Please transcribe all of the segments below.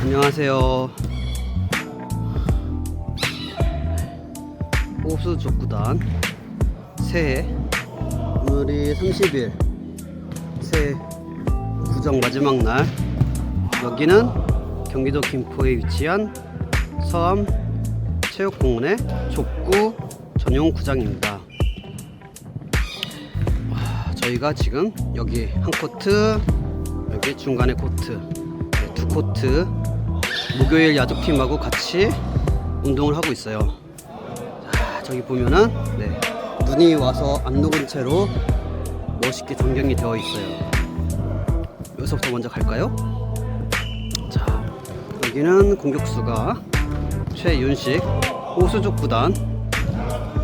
안녕하세요. 호수 족구단. 새해 오늘이 30일. 새해 구정 마지막 날. 여기는 경기도 김포에 위치한 서암 체육공원의 족구 전용 구장입니다. 와, 저희가 지금 여기 한 코트 여기 중간에 코트 네, 두 코트 목요일 야구팀하고 같이 운동을 하고 있어요. 자, 저기 보면은 네, 눈이 와서 안 녹은 채로 멋있게 전경이 되어 있어요. 여기서부터 먼저 갈까요? 자, 여기는 공격수가 최윤식 호수족 구단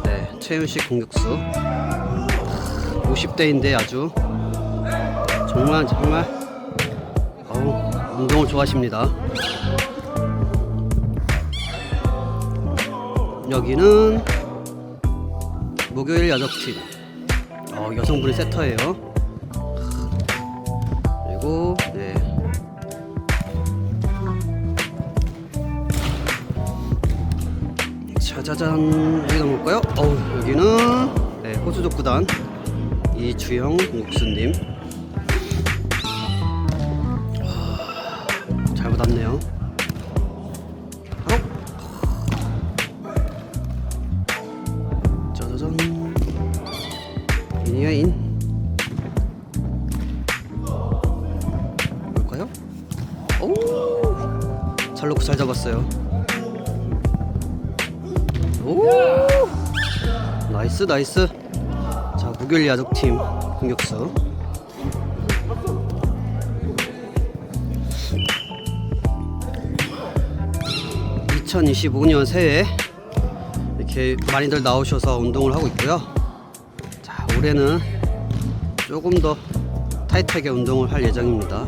네, 최윤식 공격수 50대인데 아주 정말 정말 운동을 좋아하십니다. 여기는 목요일 야적팀 어, 여성분의 세터예요. 그리고 네. 짜자잔 여기 넘어갈까요? 어우 여기는 네, 호수족 구단 이주영 목수님 잘 받았네요. 바로 짜자잔. 인이야 인. 뭘까요? 오 잘 놓고 잘 잡았어요. 오! 나이스 나이스. 자 목요일 야적팀 공격수 (2025년) 새해 이렇게 많이들 나오셔서 운동을 하고 있고요. 자 올해는 조금 더 타이트하게 운동을 할 예정입니다